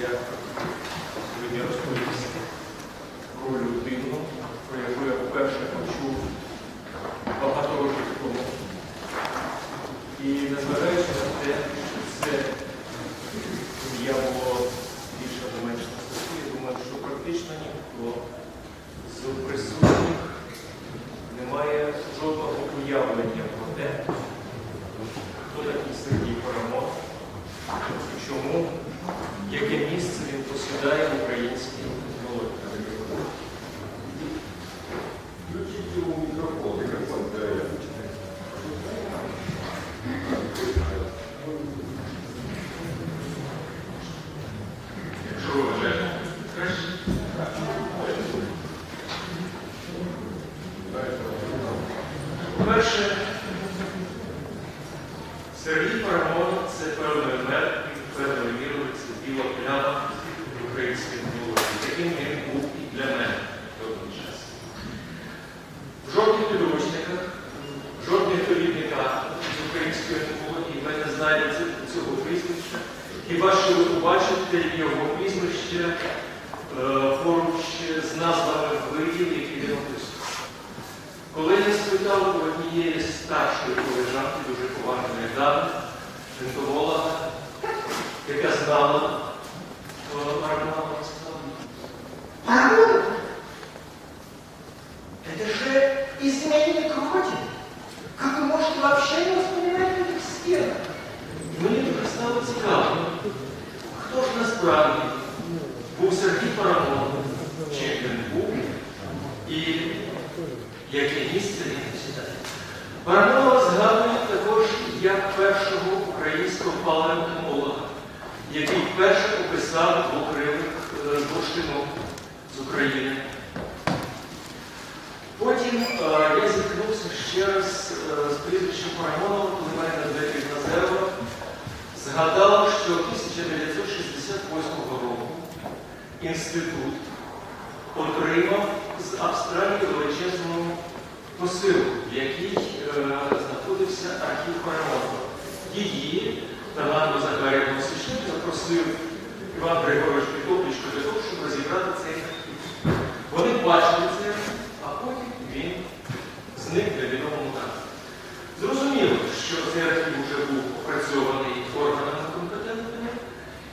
я сьогодні розповісти про людину, про яку я вперше почув багато років тому. І незважаючи на те, що це ім'я було більше або менше на статті, я думаю, що практично ніхто з присутніх не має жодного уявлення про те, хто такий Сергій Парамон і чому, яке місце він посідає в українській молоді. Включіть йому мікрофон, мікрофон дає. Якщо ви вважаєте, краще. По-перше, насправді був Сергій Парамон, чим він був і яке місце він посідає. Парамонова згадують також як першого українського палеонтолога, який вперше описав двокрилих е, бурштинок з України. Потім е, я зіткнувся ще раз е, з прізвищем Парамонова, коли мене Дмитрій Назарова згадав, що 1968 року інститут отримав з Австралії величезну посилку, в якій е, знаходився архів Парамонова. Її Таганду Захарівну Священник запросив Іван Григорович Петовичко для того, щоб розібрати цей архів. Вони бачили це, а потім він зник невідомому так. Зрозуміло, що цей архів вже був опрацьований органами компетентними,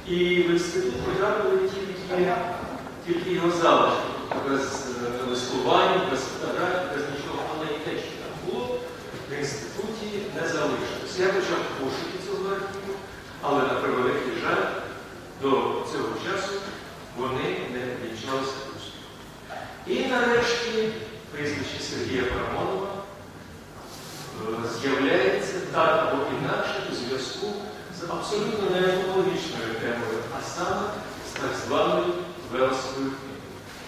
і в інститут потрапили тільки, тільки його залишки, без е, листувань, без фотографій, без нічого, але і те, що там було, в інституті не залишилось. Я почав пошуки цього архіву, але на превеликий жаль, до цього часу вони не вінчалися успіхом. І нарешті прізвище Сергія Парамонова е, з'являється так або інакше у зв'язку з абсолютно неетимологічною темою, а саме так званої Велсовою книги.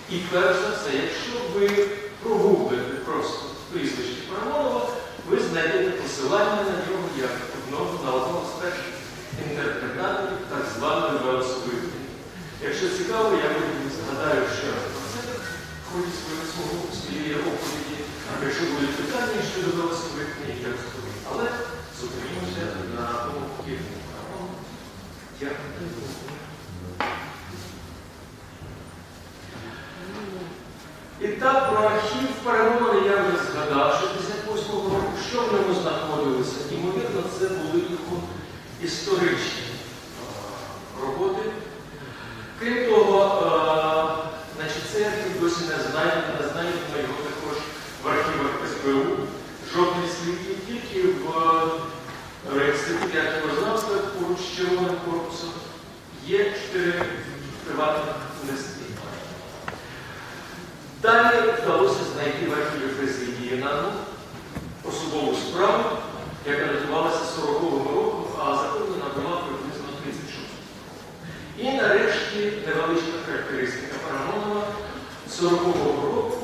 І перш за все, якщо ви прогуглите просто прізвище Парамонова, ви знайдете посилання на нього як одного на одного з перших інтерпретаторів так званої Велсової книги. Якщо цікаво, я вам згадаю ще раз про це в ході свого свого своєї оповіді. Якщо будуть питання щодо Велсової книги, я розповім. Але зупинимося на тому кілька. Дякую. І так, про архів я вже згадав, 68 року, що в ньому знаходилося? Ймовірно, це були його історичні O Senhor não colocou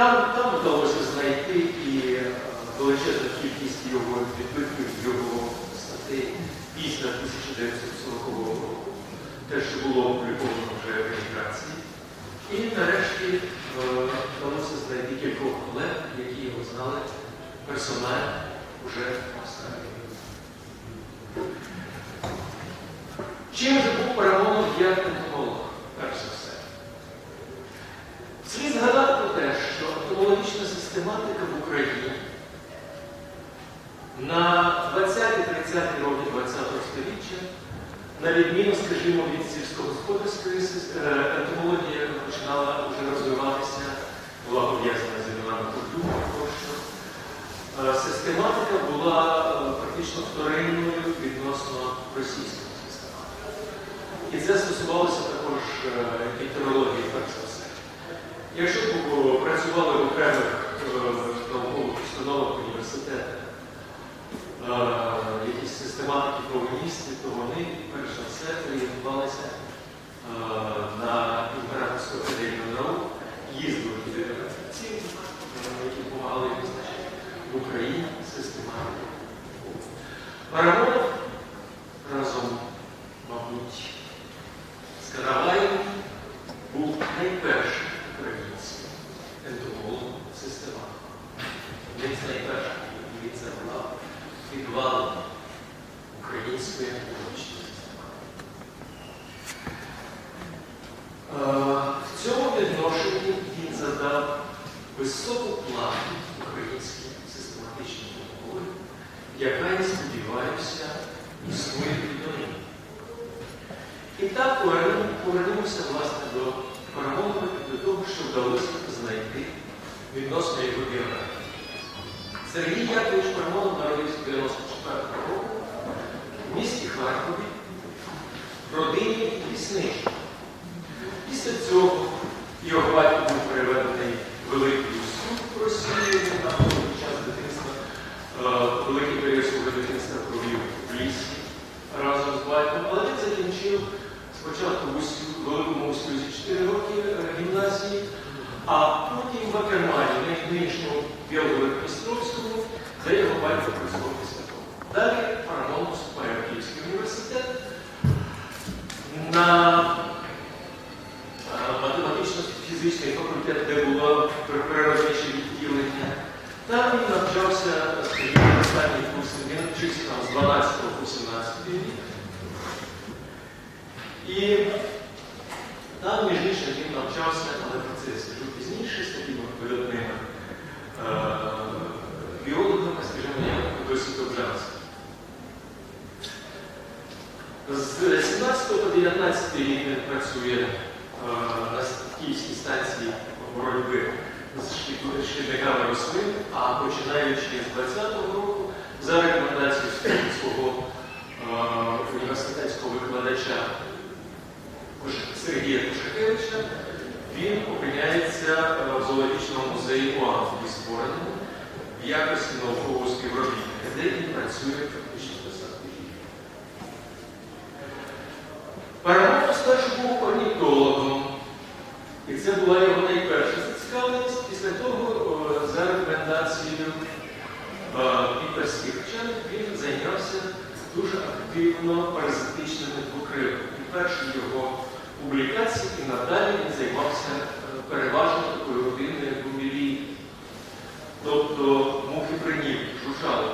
Там, там вдалося знайти і е, величезну кількість його відбитків, його статей після 1940 року, те, що було опубліковано вже в еміграції. І нарешті е, вдалося знайти кількох колег, які його знали персонально вже в Австралії. Чим же був Парамонов як ентомолог, перш за все? Слід згадати про те, що ентомологічна систематика в Україні на 20-30 роки ХХ століття, на відміну, скажімо, від сільськогосподарської сис- е, ентомологія починала вже розвиватися, була пов'язана з іменами культури тощо. Е, Систематика була е, практично вторинною відносно російської систематики. І це стосувалося також е, інтерології, перш за все. Якщо б працювали в окремих е, наукових установах університетах, е, якісь систематики провиністи, то вони, перш за все, орієнтувалися е, на Імператорську академію наук, їздили е, які допомагали їм в Україні систематику. Парамонов разом, мабуть, з Караваєвим був найпершим українцем ентомологом систематиком. Він з найпершим і це була підвал української ентомологічної систематики. Е, В цьому відношенні він задав високу плану українській яка, я сподіваюся, існує відомі. І так повернемося власне до Парамонова і до того, що вдалося знайти відносно його біографії. Сергій Якович Парамонов народився 94 року в місті Харкові в родині лісничів. Після цього його батько був переведений в Великий суд в Росії, він там під час дитинства, е, великий період свого дитинства провів в лісі разом з батьком, але він закінчив спочатку в Ус- Великому Устюзі 4 роки е, гімназії, а потім в Акермані, на нинішньому Білгород-Дністровському, де його батько працював після того. Далі Парамон вступає в Київський університет на е, математично-фізичний факультет, де було пр- природниче відділення. Там він навчався, скажімо, останній курс, він вчився там з 12 по 17 рік. І там, між іншим, він навчався, але про це я скажу пізніше, з такими видатними е, біологами, скажімо, як досі Добжанський. З 17 по 19 рік він працює е, на Київській станції боротьби з шкід- шкідниками рослин, а починаючи з 20-го року, за рекомендацією свого е, університетського викладача Кош- Сергія Кошакевича, він е, в зоологічному музеї УАН, створеному в якості наукового співробітника, де він працює фактично до рік. Парамонов спершу був орнітологом, і це була його найперша зацікавленість. Після того, за рекомендацією е, підперських вчених, він зайнявся дуже активно паразитичними двокрилами. І перші його публікації і надалі він займався е, переважно такою родиною, як гумілії, тобто мухи принів, жужжалок.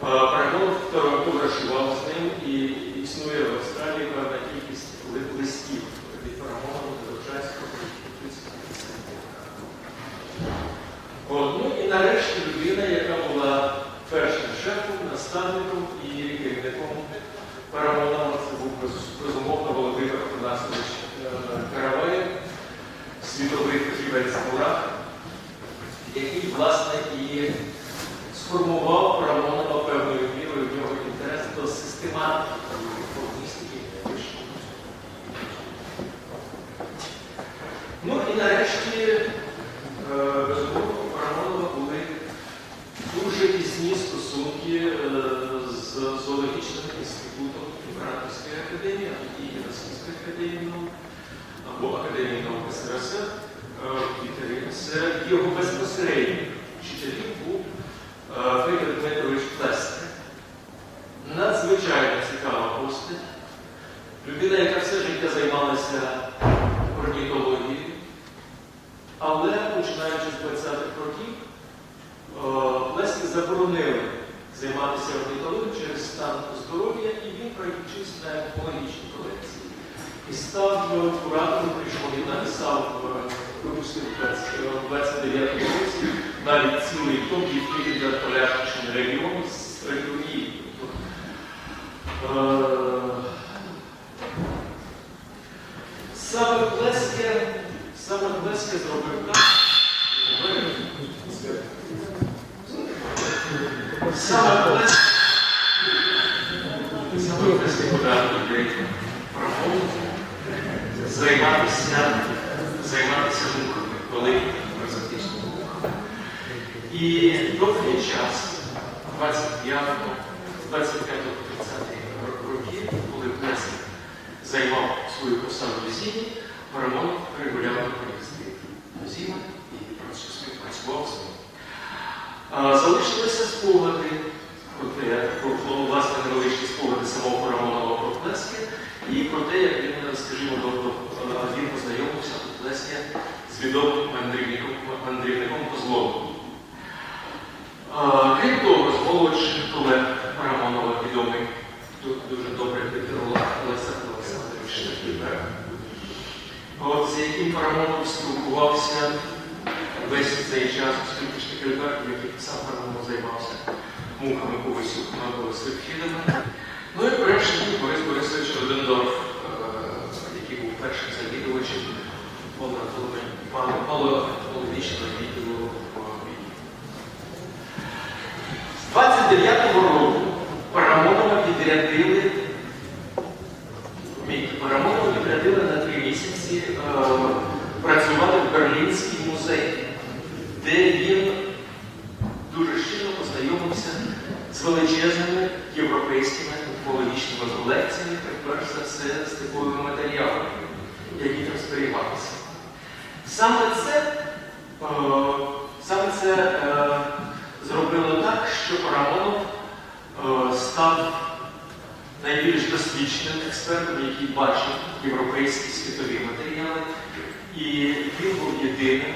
Парамонов фотографував з ним і існує в Австралії певна кількість листів від Парамонова до Довжацького. От, ну і нарешті людина, яка була першим шефом, наставником і керівником Парамонова, це був безумовно Володимир Афанасович е, Караваєв, світовий фахівець Мурах, який, власне, і сформував Парамонова певною мірою в нього інтерес до систематики повністю. Ну і нарешті, е, безумовно, у Парамонова були дуже тісні стосунки е, з зоологічним інститутом Імператорської академії, а тоді Російської академії або Академії наук СРСР е. Серед його безпосередніх вчителів був е, Федір Дмитрович Плестер. Надзвичайно цікава постать. Людина, яка все життя займалася орнітологією, але починаючи з 20-х років, Лесі заборонили займатися орнітологією через стан здоров'я, і він переключився на екологічні колекції. І став куратором, прийшов і написав в випуску 29 році навіть цілий том «Відкритий для полярничний регіон з регіонів. Саме Плеске, саме Плеске зробив так. Саме Плеске, саме людей промову займатися, займатися мухами, великими паразитичними мухами. І довгий час, 25-го, 25-30 років, коли Плеске займав свою посаду в Зімі, Парамонов регулярно приїздив до Зіми і співпрацював з. Залишилися спогади про власне невеличкі спогади самого Парамонова про Плеске і про те, як він, скажімо, тобто, він познайомився у Плеске з відомим мандрівником, мандрівником Козловим. Крім того, з молодших колег Парамонова відомий ду- дуже добрий літературолог Олександр Олександрович от, з яким Парамонов спілкувався весь цей час, оскільки Штекельберг, який сам Парамонов займався мухами повисюками або сульфідами. Ну і був Борис Борисович Родендорф, е, який був першим завідувачем палеонтологічного відділу. З 29-го року Парамонова відрядили Парамонова відрядили на три місяці е, працювати в Берлінський музей, де він дуже щиро познайомився з величезними європейськими ентомологічними колекціями, перш за все це степовими матеріалами, зберігалися. Саме це, е, саме це е, зробило так, що Парамонов е, став найбільш досвідченим експертом, який бачив європейські світові матеріали. І він був єдиним,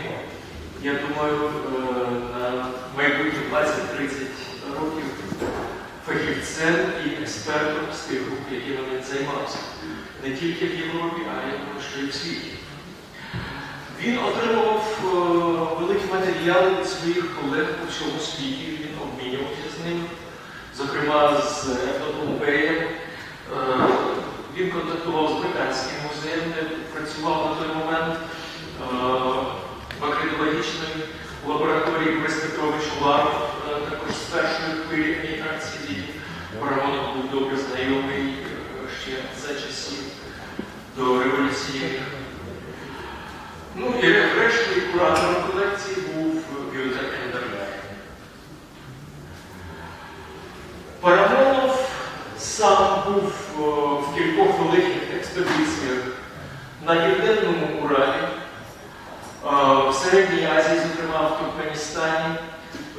я думаю, на майбутні 20-30 років фахівцем і експертом з тих груп, якими він займався. Не тільки в Європі, а що в світі. Він отримував е, великі матеріали від своїх колег по всьому світі, він обмінювався з ними, зокрема з Ефнотом Е, Він контактував з британським музеєм, де працював на той момент е, в акредитологічній лабораторії Борис Петрович Уваров, е, також з першої хвилі еміграції звідти. Парамонов був добре знайомий е, ще за часів до революційних. Ну і врешті куратором колекції був Гюнтер Ендерлей. Парамонов сам був е, в кількох великих експедиціях на Південному Уралі, е, в Середній Азії, зокрема в Туркменістані,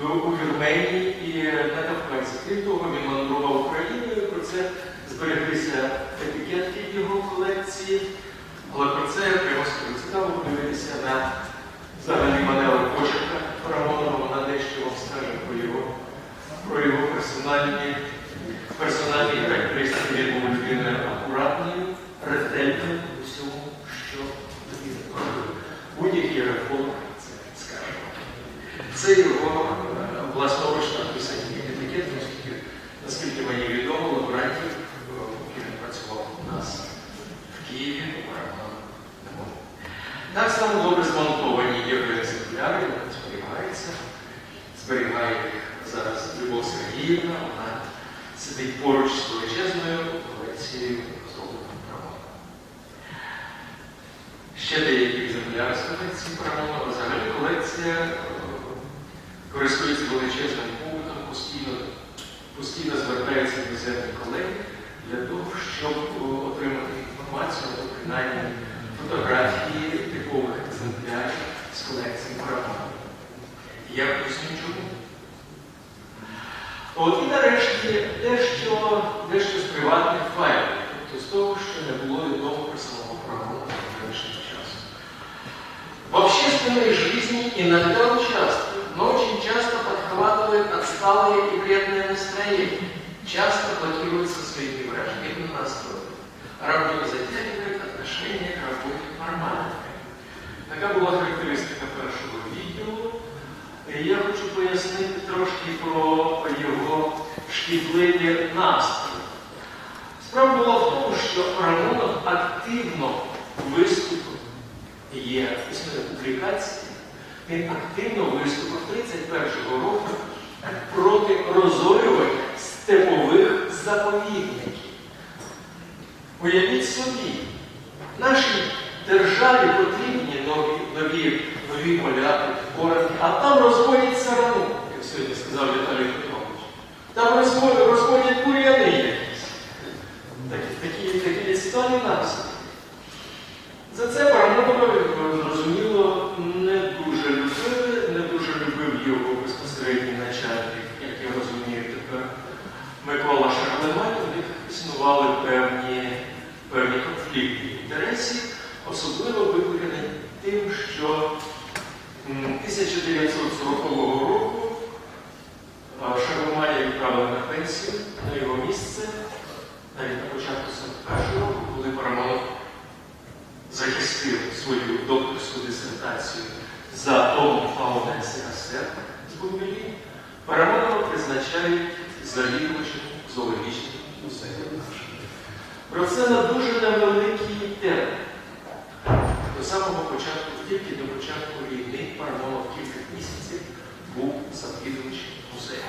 у Вірменії і на Кавказі. Крім того, він мандрував Україною, про це збереглися етикетки в його колекції. Але про це я прямо скажу. Цікаво подивитися на взагалі маневр почерка Парамонова, вона дещо вам скаже про його, про його персональні, персональні характеристики. Він був людиною акуратною, ретельною у всьому, що він робив. Будь-який реформ це скаже. Це його е, власноруч написані етикети, наскільки, наскільки мені відомо, лаборантів, е, поки він працював у нас в Києві, у Парагоні. Так само добре змонтовані є екземпляри, вони. Зберігає їх зараз Любов Сергіївна, вона сидить поруч з величезною колекцією зроблених Парагону. Ще деякі екземпляри з колекції Парагону, взагалі колекція е, користується величезним попитом, постійно, постійно звертаються іноземні колеги для того, щоб отримати інформацію принаймні фотографії типових екземплярів з колекції Парамону. Я поясню чому. От і нарешті дещо, дещо з приватних файлів, тобто з того, що не було відомо про самого Парамону до нынешнего часу. В общественной жизни иногда участвует, но очень часто подхватывает отсталые и вредное настроение, часто блокируется своими враждебным настроем, равно и затягивает отношение к работе нормально. Така була характеристика першого відділу. І Я хочу пояснити трошки про його шкідливі настрої. Справа була в тому, що Рамонов активно виступив, є існує публікації, він активно виступив 31-го року проти розорювання степових заповідників. Уявіть собі, нашій державі потрібні нові, нові, нові поляки, корони, а там розводять сарану, як сьогодні сказав Віталій Петрович. Там розводять, розводять бур'яни якісь. Такі, такі, такі сталі наслідки. За це Парамонова, зрозуміло, не дуже любили, не дуже любив його безпосередній начальник, як я розумію тепер, Микола Шарлемань, у них існували певні, певні конфлікти інтересів, особливо викликані тим, що м, 1940 року а, Шарлеманя відправили на пенсію на його місце, навіть на початку 41 року, коли Парамонов захистив свою докторську дисертацію за томом фауна СРСР з Бумбелі, Парамонова призначають завідувачем зоологічним музеєм нашим. Про це на дуже невеликий термін. До самого початку, тільки до початку війни, Парамонов кілька місяців був завідувачем музею.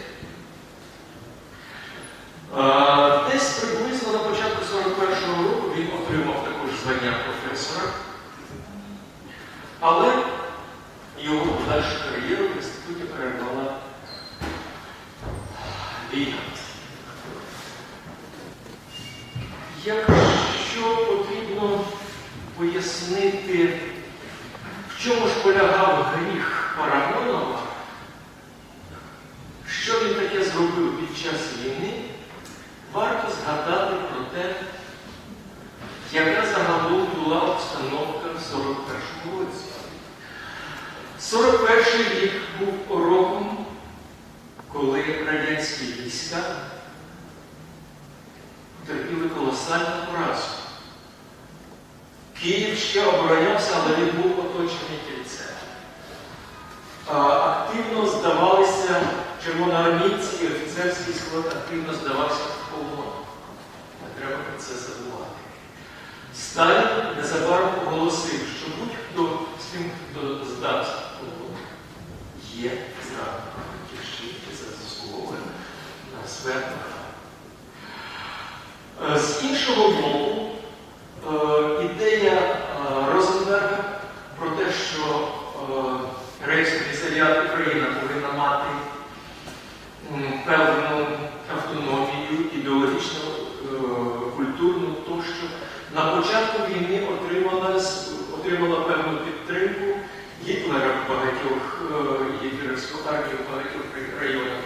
Е, Десь приблизно на початку 41-го року він отримав також звання професора, але його подальшу кар'єру в інституті перервала війна. Якщо розуміти, в чому ж полягав гріх Парамонова, що він таке зробив під час війни, варто згадати про те, яка загалом була обстановка в 41-му році. 41 рік був роком, коли радянські війська терпіли колосальну поразку. Київ ще оборонявся, але він був оточений кільцем. Активно здавалися червоноармійці і офіцерський склад активно здавався в полон. Не треба про це забувати. Сталін незабаром оголосив, що будь-хто з тим, хто здався є зрадником батьківщини, це заслуговує на. Е, З іншого боку, е, ідея е, Розенберга про те, що е, Рейхскомісаріат Україна повинна мати певну автономію, ідеологічну, культурну тощо, на початку війни отримала, отримала певну підтримку Гітлера в багатьох е, гітлерівську в багатьох районах,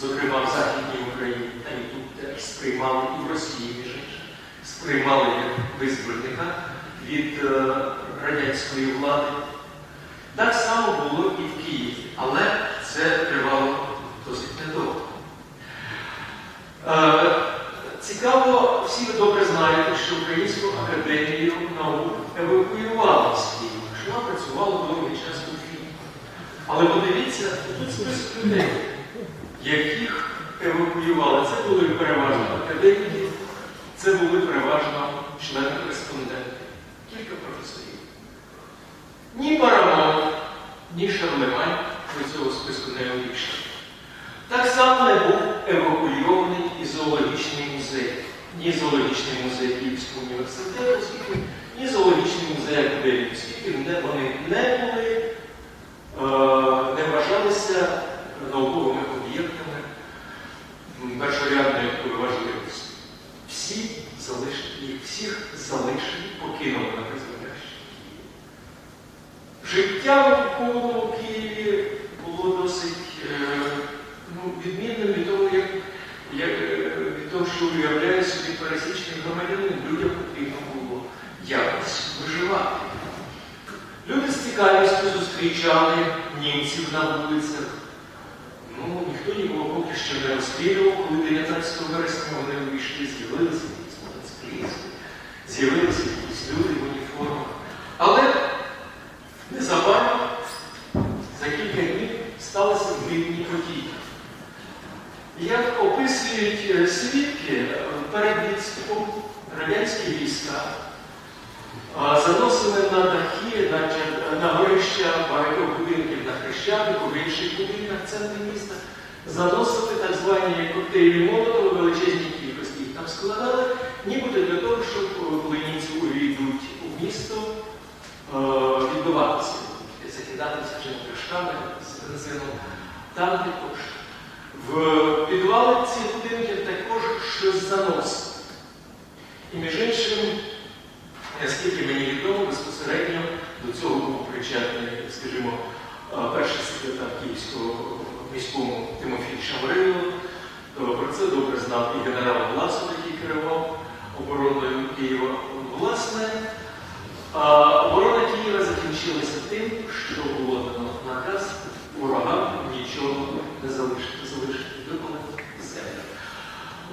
зокрема в Західній Україні, та і тут теж сприймали і в Росії, між іншим, сприймали як визвольника від е, радянської влади. Так само було і в Києві, але це тривало досить недовго. Е, Цікаво, всі ви добре знаєте, що Українську академію наук евакуювали з Києва, що вона працювала Києві. Але подивіться, тут список людей, яких евакуювали. Це були переважно академіки, це були переважно члени-кореспонденти, кілька професорів. Ні Парамон, ні Шарлемань до цього списку не увійшли. Так само не був евакуйований і зоологічний музей. Ні зоологічний музей Київського університету, оскільки, ні зоологічний музей Академії, оскільки вони не були, Життя в окупованому Києві було досить е, ну, відмінним від того, як, як, е, від того, що уявляє собі пересічний громадянин. Людям потрібно було якось виживати. Люди з цікавістю зустрічали німців на вулицях. Ну, ніхто нікого поки що не розстрілював, коли 19 вересня вони увійшли, з'явилися якісь мотоциклісти, з'явилися якісь люди в уніформах. Але Незабаром, за кілька днів, сталися дивні події. Як описують е, свідки, е, перед відступом радянські війська заносили на дахи, на, горища багатьох будинків на Хрещатику, в інших будинках центрі міста, заносили так звані коктейлі Молотова величезні кількості. Їх там складали, нібито для того, щоб е, коли німці у місто, е, відбиватися, закидатися вже пляшками з бензином, танки тощо. В підвалах цих будинків також щось заносить. І між іншим, наскільки мені відомо, безпосередньо до цього був причетний, скажімо, е, перший секретар Київського міському Тимофій Шамрило. То Про це добре знав і генерал Власов, який керував обороною Києва. Власне, оборона Києва закінчилася тим, що було дано наказ ворогам нічого не залишити, залишити виконати землю.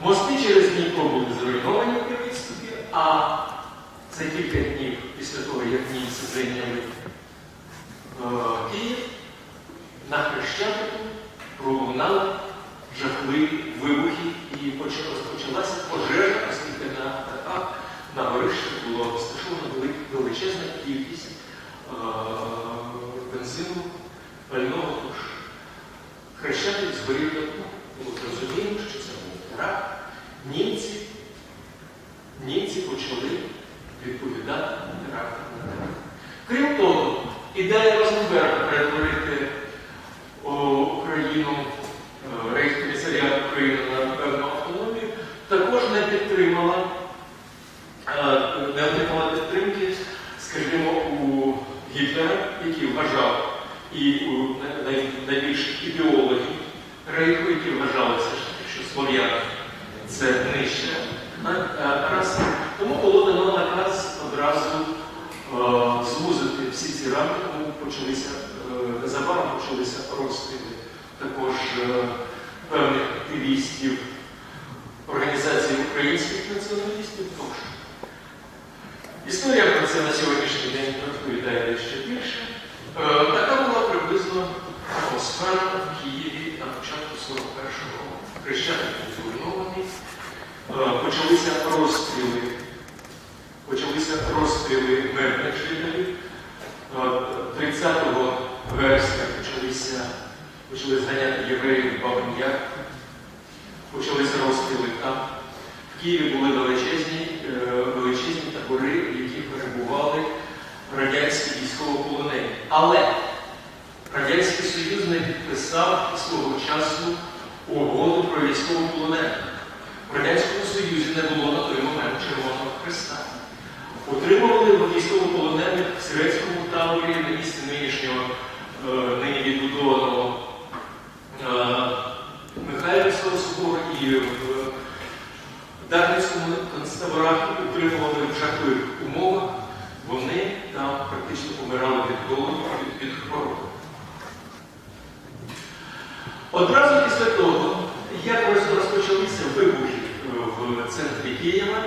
Мости через Дніпро були зруйновані а за кілька днів після того, як німці зайняли е, Київ, на Хрещатику пролунали жахливі вибухи і розпочалася пожежа, оскільки на дахах на горищі було розташовано величезна кількість е, бензину, пального тож. Хрещатик згорів давно. Було зрозуміло, що це був теракт. Німці, німці почали відповідати терактом на теракт. Крім того, ідея Розенберга перетворити о, Україну, е, Рейхскомісаріат України на певну автономію, також не підтримала, е, не отримала підтримки, скажімо, у рейху, які вважали все ж таки, що слов'яни це нижча на- е, раса. Тому було дано наказ одразу е, звузити всі ці рамки, почалися е, незабаром почалися розстріли також е, певних активістів організації українських націоналістів. Тощо. Історія про це на сьогоднішній день розповідає дещо більше. Е, Така була приблизно атмосфера в Києві на початку 41-го року. Хрещатик зруйнований, Е, почалися розстріли, почалися розстріли мирних жителів. Е, 30 вересня почалися, почали зганяти євреїв в Бабин'як, почалися розстріли там. В Києві були величезні, е, величезні табори, в яких перебували радянські військовополонені. Але Радянський Союз не підписав свого часу угоду про військовополонених. В Радянському Союзі не було на той момент Червоного Христа. Отримували військовополонених в Сирецькому таборі на місці нинішнього, е, нині відбудованого е, Михайлівського собору і в Дарницькому концтаборах утримували в жахливих умовах, вони там практично помирали від голоду від, від хвороби. Одразу після того, як роз- розпочалися вибухи е, в центрі Києва,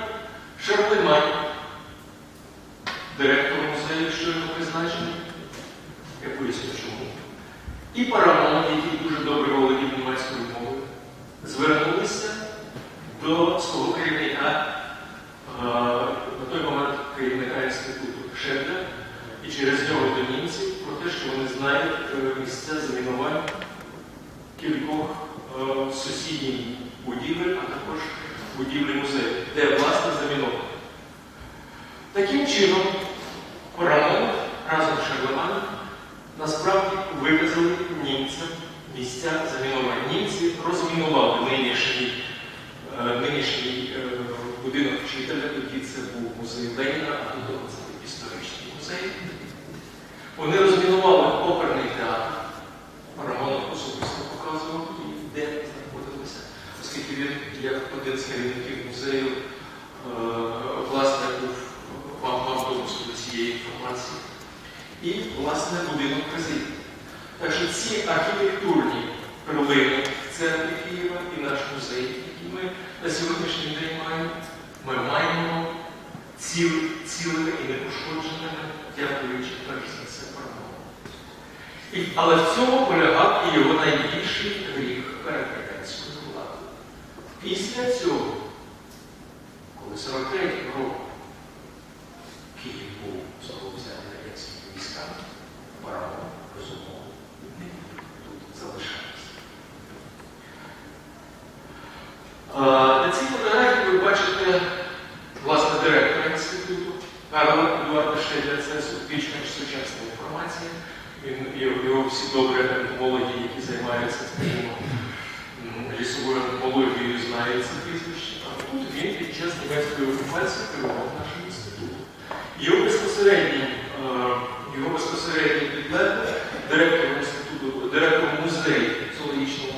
Шарлемань, директор музею, щойно призначений, я поясню чому, і Парамон, який дуже добре володів німецькою мовою, звернулися до свого керівника, е, на той момент керівника інституту Шедля, і через нього до німців про те, що е, замінувань кількох е, сусідніх будівель, а також будівлі музею, де власне заміновано. Таким чином, Парамон разом з Шарлеманом насправді виказали німцям місця замінування. Німці розмінували нинішній, е, нинішній будинок вчителя, тоді це був музей Леніна, а тут це історичний музей. Вони розмінували оперний театр. Парамон особисто показував, і де знаходилися, оскільки він, як один з керівників музею, е, власне, був вам мав доступ до цієї інформації. І, власне, будинок президії. Так що ці архітектурні перлини в центрі Києва і наш музей, який ми на сьогоднішній день маємо, ми маємо ціл, цілими і непошкодженими, дякуючи перш за. І, але в цьому полягав і його найбільший гріх перед. Після цього, коли 43 року Київ був взятий радянськими військами, Парамон, безумовно, не тут залишатися. А, На цій фотографії ви бачите власне директора інституту Карла Едуарда Шейля. Це більш-менш сучасна інформація. Його, всі добрі ентомологи, які займаються скажімо, воєнології знає це прізвище, а тут він під час німецької окупації керував нашим інститутом. Його безпосередній е, його безпосередній підлеглий директор інституту, директор музею соціологічного